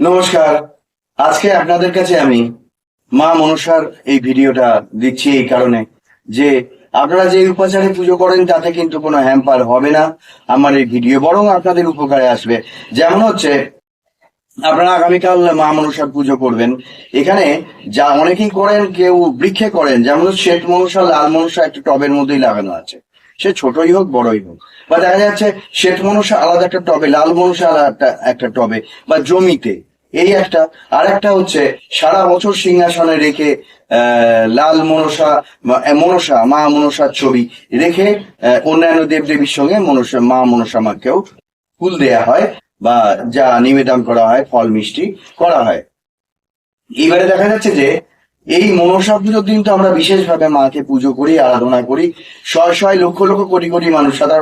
নমস্কার। আজকে আপনাদের কাছে আমি মা মনসার এই ভিডিওটা দিচ্ছি এই কারণে যে আপনারা যে উপাচারে পুজো করেন তাতে কিন্তু কোনো হ্যাম্পার হবে না। আমার এই ভিডিও বরং আপনাদের উপকারে আসবে। যেমন হচ্ছে, আপনারা আগামীকাল মা মনসার পুজো করবেন। এখানে যা অনেকেই করেন, কেউ বৃক্ষে করেন। যেমন শ্বেত মনসা লাল মনসা একটা টবের মধ্যেই লাগানো আছে। সে ছোটই হোক, বড়ই হোক। বা দেখা যাচ্ছে, শ্বেত মনসা আলাদা একটা টবে, লাল মনসা আলাদা একটা একটা টবে বা জমিতে। এই একটা আর একটা হচ্ছে সারা বছর সিংহাসনে রেখে লাল মনসা মনসা, মা মনসার ছবি রেখে অন্যান্য দেবদেবীর সঙ্গে মনসা, মা মনসা মাকেও ফুল দেয়া হয় বা যা নিবেদন করা হয়, ফল মিষ্টি করা হয়। এবারে দেখা যাচ্ছে যে এই মনসা পুজোর দিন তো আমরা বিশেষভাবে মাকে পুজো করি, আরাধনা করি। শয় শয় লক্ষ লক্ষ কোটি কোটি মানুষ সারা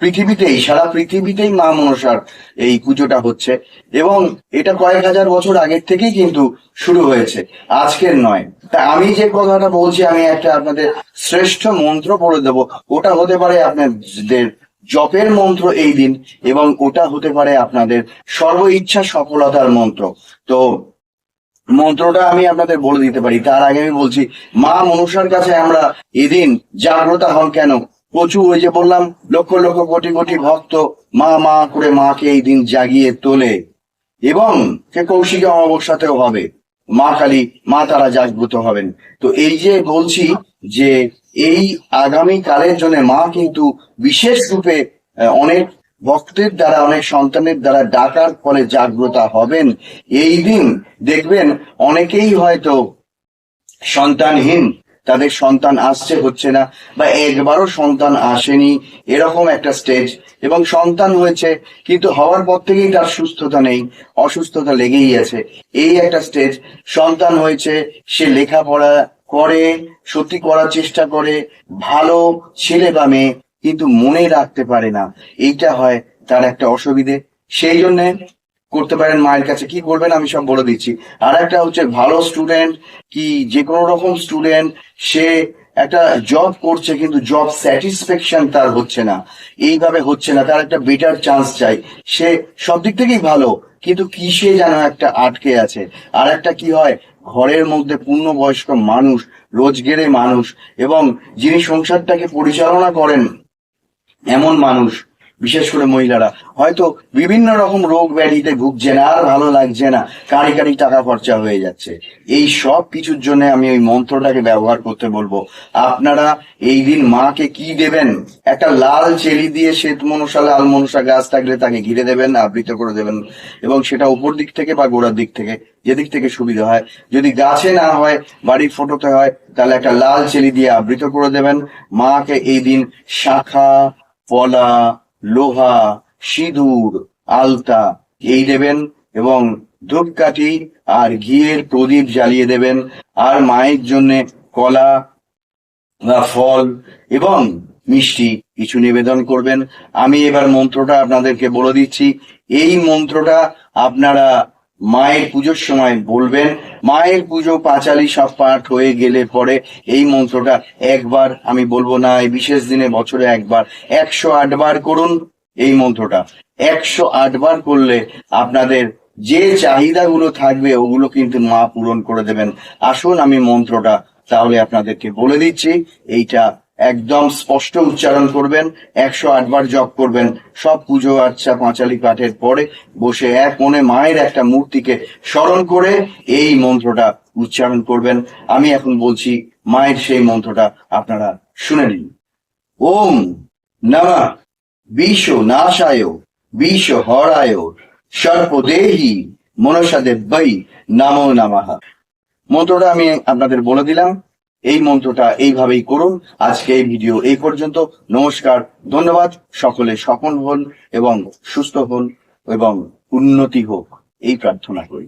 পৃথিবীতেই সারা পৃথিবীতেই মা মনসার এই পুজোটা হচ্ছে। এবং এটা কয়েক হাজার বছর আগের থেকেই কিন্তু শুরু হয়েছে। আজকের নয়। তা আমি যে কথাটা বলছি, আমি একটা আপনাদের শ্রেষ্ঠ মন্ত্র পড়ে দেব। ওটা হতে পারে আপনাদের জপের মন্ত্র এই দিন, এবং ওটা হতে পারে আপনাদের সর্ব ইচ্ছা সফলতার মন্ত্র। তো মন্ত্রটা আমি আপনাদের বলে দিতে পারি। তার আগে আমি বলছি, মা মনুষার কাছে আমরা এদিন জাগ্রত হন কেন? প্রচুর ওই যে বললাম, লক্ষ লক্ষ কোটি কোটি ভক্ত মা মা করে মাকে এই দিন জাগিয়ে তোলে। এবং সে কৌশিক অমাবস্যাতেও হবে। মা কালী, মা তারা জাগ্রত হবেন। তো এই যে বলছি যে এই আগামী কালের জন্য মা কিন্তু বিশেষ রূপে অনেক ভক্তের দ্বারা, অনেক সন্তানের দ্বারা ডাকার ফলে জাগ্রত হবেন। এই দিন দেখবেন অনেকেই হয়তো সন্তানহীন, তাদের সন্তান আসছে, হচ্ছে না, বা একবারও সন্তান আসেনি, এরকম একটা স্টেজ এবং সন্তান হয়েছে, কিন্তু হওয়ার পর থেকেই তার সুস্থতা নেই, অসুস্থতা লেগেই আছে। এই একটা স্টেজ সন্তান হয়েছে, সে লেখাপড়া করে, সত্যি করার চেষ্টা করে, ভালো ছেলে বা মেয়ে কিন্তু মনে রাখতে পারে না। এইটা হয় তার একটা অসুবিধে। সেই জন্যে করতে পারেন মায়ের কাছে। কি করবেন আমি সব বলে দিচ্ছি। আর একটা হচ্ছে ভালো স্টুডেন্ট কি যে কোনো রকম স্টুডেন্ট সে একটা জব করছে কিন্তু জব স্যাটিসফ্যাকশন তার হচ্ছে না। এইভাবে হচ্ছে না। তার একটা বেটার চান্স চাই। সে সব দিক থেকেই ভালো, কিন্তু কিসে যেন একটা আটকে আছে? আর একটা কি হয়, ঘরের মধ্যে পূর্ণবয়স্ক মানুষ, রোজগেরে মানুষ, এবং যিনি সংসারটাকে পরিচালনা করেন এমন মানুষ, বিশেষ করে মহিলারা। হয়তো বিভিন্ন রকম রোগ ব্যাধিতে ভুগছেন আর ভালো লাগছে না। কারি কারি টাকা খরচা হয়ে যাচ্ছে। এই সব কিছুর জন্য আমি ওই মন্ত্রটাকে ব্যবহার করতে বলব। আপনারা এই দিন মাকে কি দেবেন? একটা লাল চেরি দিয়ে শ্বেত মনসা লাল মনসা গাছ থাকলে তাকে ঘিরে দেবেন, আবৃত করে দেবেন। এবং সেটা উপর দিক থেকে বা গোড়ার দিক থেকে, যেদিক থেকে সুবিধা হয়। যদি গাছে না হয়, বাড়ির ফটোতে হয়, তাহলে একটা লাল চেরি দিয়ে আবৃত করে দেবেন। মাকে এই দিন শাখা পলা, লোহা, সিঁদুর, আলতা এই দেবেন এবং ধূপকাঠি আর ঘিয়ের প্রদীপ জ্বালিয়ে দেবেন আর মায়ের জন্য কলা বা ফল এবং মিষ্টি কিছু নিবেদন করবেন। আমি এবার মন্ত্রটা আপনাদেরকে বলে দিচ্ছি। এই মন্ত্রটা আপনারা মায়ের পুজোর সময় বলবেন, মায়ের পুজো পাঁচালি সব পাঠ হয়ে গেলে পরে এই মন্ত্রটা একবার আমি বলব না, এই বিশেষ দিনে বছরে একবার, একশো আট বার করুন এই মন্ত্রটা। একশো আট বার করলে আপনাদের যে চাহিদাগুলো থাকবে, ওগুলো কিন্তু মা পূরণ করে দেবেন। আসুন আমি মন্ত্রটা তাহলে আপনাদেরকে বলে দিচ্ছি, এইটা একদম স্পষ্ট উচ্চারণ করবেন, একশো আটবার জপ করবেন, সব পুজো আচ্ছা পাঁচালি পাঠের পরে বসে এক মনে মায়ের একটা মূর্তিকে স্মরণ করে এই মন্ত্রটা উচ্চারণ করবেন। আমি এখন বলছি, মায়ের সেই মন্ত্রটা আপনারা শুনে নিন। ওম নমঃ বিষ নাশায় বিষ হরায়, সর্পদেহি মনসাদেব্যই নমো নমঃ। মন্ত্রটা আমি আপনাদের বলে দিলাম। এই মন্ত্রটা এইভাবেই করুন। আজকে এই ভিডিও এই পর্যন্ত। নমস্কার, ধন্যবাদ। সকলে সফল হন এবং সুস্থ হন এবং উন্নতি হোক। এই প্রার্থনা করি।